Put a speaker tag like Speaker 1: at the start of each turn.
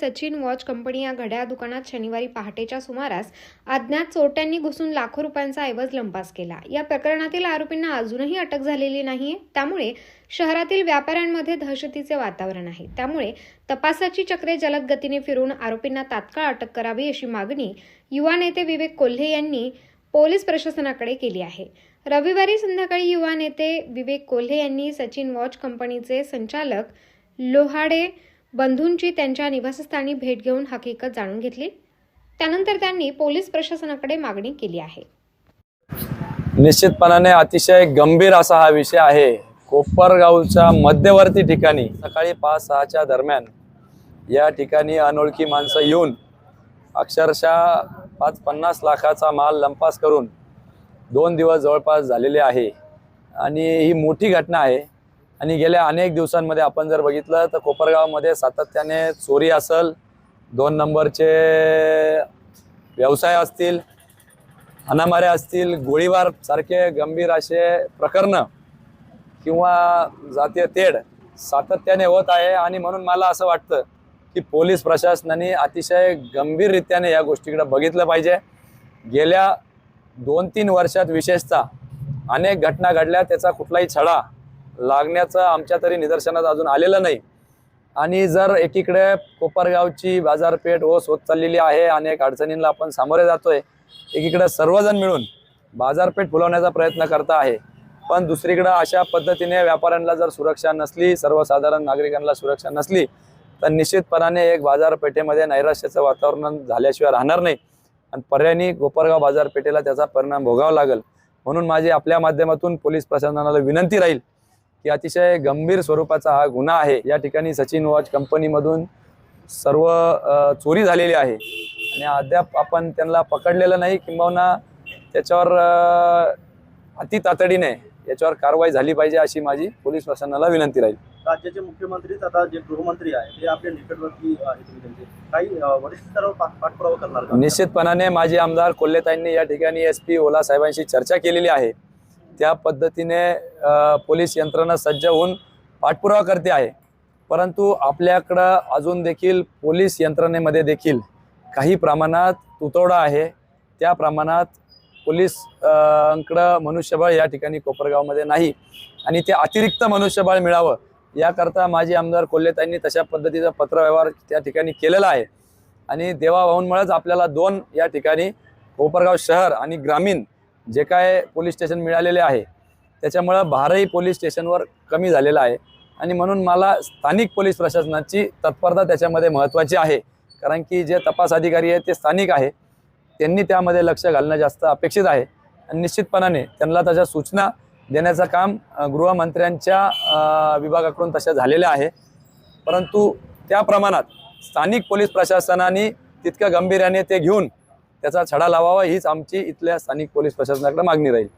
Speaker 1: Sachin watch company या घड्याळ दुकानात शनिवारी पहाटेच्या सुमारास अज्ञात चोरट्यांनी घुसून लाखो रुपयांचा ऐवज लंपास केला. या प्रकरणातील आरोपींना अजूनही अटक झालेली नाहीये. त्यामुळे शहरातील व्यापाऱ्यांमध्ये दहशतीचे वातावरण आहे. त्यामुळे तपासाची चक्रे जलद गतीने फिरून आरोपींना तात्काळ अटक करावी अशी मागणी युवा नेते विवेक कोल्हे यांनी पोलीस प्रशासनाकडे केली आहे. रविवारी संध्याकाळी युवा नेते विवेक कोल्हे यांनी सचिन वॉच कंपनीचे संचालक लोहाडे बंधूंची त्यांच्या निवासस्थानी भेट घेऊन हकीकत जाणून घेतली. त्यानंतर त्यांनी पोलीस प्रशासनाकडे मागणी केली आहे.
Speaker 2: निश्चितपणाने अतिशय गंभीर असा हा विषय आहे. कोपरगावच्या मध्यवर्ती ठिकाणी सकाळी पाच सहाच्या दरम्यान या ठिकाणी अनोळखी माणसं येऊन अक्षरशः पाच पन्नास लाखाचा माल लंपास करून दोन दिवस जवळपास झालेले आहे. आणि ही मोठी घटना आहे. आणि गेल्या अनेक दिवसांमध्ये आपण जर बघितलं तर कोपरगावमध्ये सातत्याने चोरी असेल दोन नंबरचे व्यवसाय असतील अनामाऱ्या असतील गोळीबार सारखे गंभीर असे प्रकरणं किंवा जातीय तेढ सातत्याने होत आहे. आणि म्हणून मला असं वाटतं की पोलीस प्रशासनाने अतिशय गंभीररित्याने या गोष्टीकडे बघितलं पाहिजे. गेल्या दोन तीन वर्षात विशेषतः अनेक घटना घडल्या त्याचा कुठलाही छडा लागण्याचं आमच्या तरी निदर्शनात अजून आलेलं नाही. आणि जर एकीकडे कोपरगावची बाजारपेठ ओस होत चाललेली आहे अनेक अडचणींना आपण सामोरे जातोय. एकीकडे सर्वजण मिळून बाजारपेठ फुलवण्याचा प्रयत्न करता आहे. पण दुसरीकडं अशा पद्धतीने व्यापाऱ्यांना जर सुरक्षा नसली सर्वसाधारण नागरिकांना सुरक्षा नसली तर निश्चितपणाने एक बाजारपेठेमध्ये नैराश्याचं वातावरण झाल्याशिवाय राहणार नाही. आणि पर्यायी कोपरगाव बाजारपेठेला त्याचा परिणाम भोगावा लागेल. म्हणून माझी आपल्या माध्यमातून पोलीस प्रशासनाला विनंती राहील की अतिशय गंभीर स्वरूपाचा हा गुन्हा आहे. या ठिकाणी सचिन वॉच कंपनीमधून सर्व चोरी झालेली आहे. आणि अद्याप आपण त्यांना पकडलेलं नाही किंबहुना त्याच्यावर अति तातडीने याच्यावर कारवाई झाली पाहिजे अशी माझी पोलीस प्रशासनाला विनंती राहील.
Speaker 3: राज्याचे मुख्यमंत्री तथा जे गृहमंत्री आहे ते आपल्या निकटवर्ती त्यांचे काही वरिष्ठ स्तरावर पाठपुरावा करणार
Speaker 2: निश्चितपणाने माजी आमदार कोल्हेताईंनी या ठिकाणी एस पी ओला साहेबांशी चर्चा केलेली आहे. त्या पद्धतीने पोलीस यंत्रणा सज्ज होऊन पाठपुरावा करते आहे. परंतु आपल्याकडं अजून देखील पोलीस यंत्रणेमध्ये देखील काही प्रमाणात तुतवडा आहे. त्या प्रमाणात पोलीस अंकडं मनुष्यबळ या ठिकाणी कोपरगावमध्ये नाही आणि ते अतिरिक्त मनुष्यबळ मिळावं याकरता माजी आमदार कोल्हेताईंनी तशा पद्धतीचा पत्रव्यवहार त्या ठिकाणी केलेला आहे. आणि देवाभाऊंमुळेच आपल्याला दोन या ठिकाणी कोपरगाव शहर आणि ग्रामीण जे काय पोलीस स्टेशन मिळालेले आहे त्याच्यामुळं भारही पोलीस स्टेशनवर कमी झालेला आहे. आणि म्हणून मला स्थानिक पोलीस प्रशासनाची तत्परता त्याच्यामध्ये महत्त्वाची आहे. कारण की जे तपास अधिकारी आहेत ते स्थानिक आहे. त्यांनी त्यामध्ये लक्ष घालणं जास्त अपेक्षित आहे. आणि निश्चितपणाने त्यांना त्याच्या सूचना देण्याचं काम गृहमंत्र्यांच्या विभागाकडून तशा झालेल्या आहे. परंतु त्या प्रमाणात स्थानिक पोलीस प्रशासनाने तितक्या गंभीर्याने ते घेऊन त्याचा छडा लावावा हीच आमची इथल्या स्थानिक पोलीस प्रशासनाकडे मागणी राहील.